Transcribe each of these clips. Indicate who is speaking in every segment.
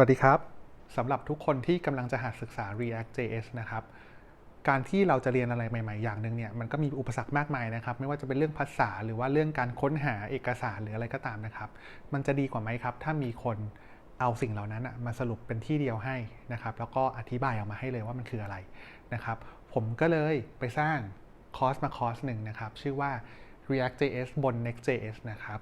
Speaker 1: สวัสดีครับสำหรับทุกคนที่กำลังจะหัดศึกษา React JS นะครับ การที่เราจะเรียนอะไรใหม่ ๆ อย่างหนึ่งเนี่ยมันก็มีอุปสรรคมากมายนะครับ ไม่ว่าจะเป็นเรื่องภาษาหรือว่าเรื่องการค้นหาเอกสารหรืออะไรก็ตามนะครับ มันจะดีกว่าไหมครับ ถ้ามีคนเอาสิ่งเหล่านั้นมาสรุปเป็นที่เดียวให้นะครับ แล้วก็อธิบายออกมาให้เลยว่ามันคืออะไรนะครับ ผมก็เลยไปสร้างคอร์สมาคอร์สหนึ่งนะครับ ชื่อว่า React JS บน Next.js นะครับ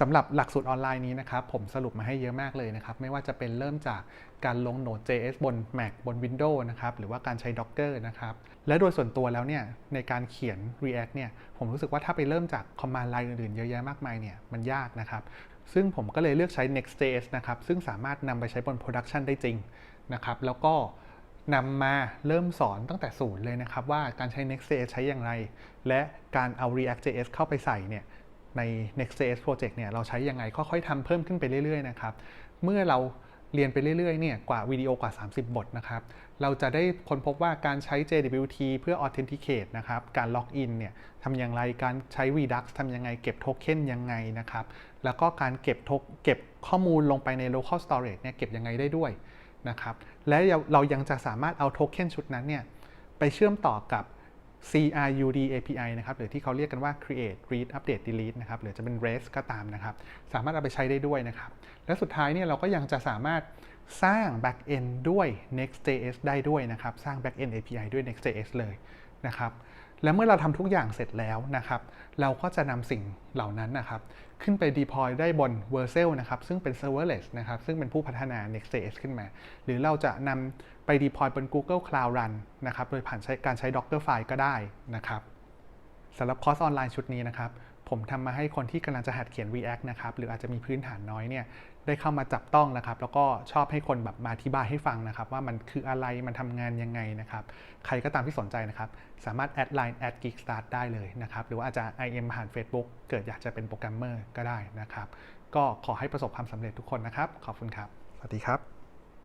Speaker 1: สำหรับหลักสูตรออนไลน์นี้นะครับ ผมสรุปมาให้เยอะมากเลยนะครับ ไม่ว่าจะเป็นเริ่มจากการลง Node.js บน Mac บน Windows นะครับ หรือว่าการใช้ Docker นะครับ และโดยส่วนตัวแล้วเนี่ย ในการเขียน React เนี่ย ผมรู้สึกว่าถ้าไปเริ่มจาก command line อื่นๆ เยอะแยะมากมายเนี่ย มันยากนะครับ ซึ่งผมก็เลยเลือกใช้ Next.js นะครับ ซึ่งสามารถนำไปใช้บน Production ได้จริงนะครับ แล้วก็นำมาเริ่มสอนตั้งแต่ศูนย์เลยนะครับ ว่าการใช้ Next.js ใช้อย่างไร และการเอา React.js เข้าไปใส่เนี่ย ใน Next.js Project เนี่ยเราใช้ยังไงค่อยๆทำเพิ่มขึ้นไปเรื่อยๆนะครับ เมื่อเราเรียนไปเรื่อยๆเนี่ยกว่าวิดีโอกว่า 30 บทนะครับ เราจะได้ค้นพบว่าการใช้ JWT เพื่อ Authenticate นะครับ การล็อกอินเนี่ยทำอย่างไร การใช้ Redux ทำยังไง เก็บโทเค็นยังไงนะครับ แล้วก็การเก็บโทเก็บข้อมูลลงไปใน local storage เนี่ยเก็บยังไงได้ด้วยนะครับ และเรายังจะสามารถเอาโทเค็นชุดนั้นเนี่ยไปเชื่อมต่อกับ CRUD API นะครับหรือที่เขาเรียกกันว่า create read update delete นะครับหรือจะเป็น REST ก็ตามนะครับ สามารถเอาไปใช้ได้ด้วยนะครับ และสุดท้ายเนี่ยเราก็ยังจะสามารถสร้าง backend ด้วย Next.js ได้ด้วยนะครับ สร้าง backend API ด้วย Next.js เลยนะครับ และเมื่อเราทำทุกอย่างเสร็จแล้วนะครับ เราก็จะนำสิ่งเหล่านั้นนะครับ ขึ้นไป deploy ได้บน v e r s e l นะครับ ซึ่งเป็น serverless นะครับ ซึ่งเป็นผู้พัฒนา Next.js ขึ้นมา หรือเราจะนำไป deploy บน Google Cloud Run นะครับ โดยผ่านใช้การใช้ Dockerfile ก็ได้นะครับสำหรับคอร์สออนไลน์ชุดนี้นะครับ ผมทำมาให้คนที่กำลังจะหัดเขียน React นะครับ หรืออาจจะมีพื้นฐานน้อยเนี่ย ได้เข้ามาจับต้องนะครับ แล้วก็ชอบให้คนแบบมาอธิบายให้ฟังนะครับ ว่ามันคืออะไร มันทำงานยังไงนะครับ ใครก็ตามที่สนใจนะครับ สามารถแอดไลน์ at geekstart ได้เลยนะครับ หรือว่าอาจจะ IM ผ่าน Facebook เกิดอยากจะเป็นโปรแกรมเมอร์ก็ได้นะครับ ก็ขอให้ประสบความสำเร็จทุกคนนะครับ ขอบคุณครับ สวัสดีครับ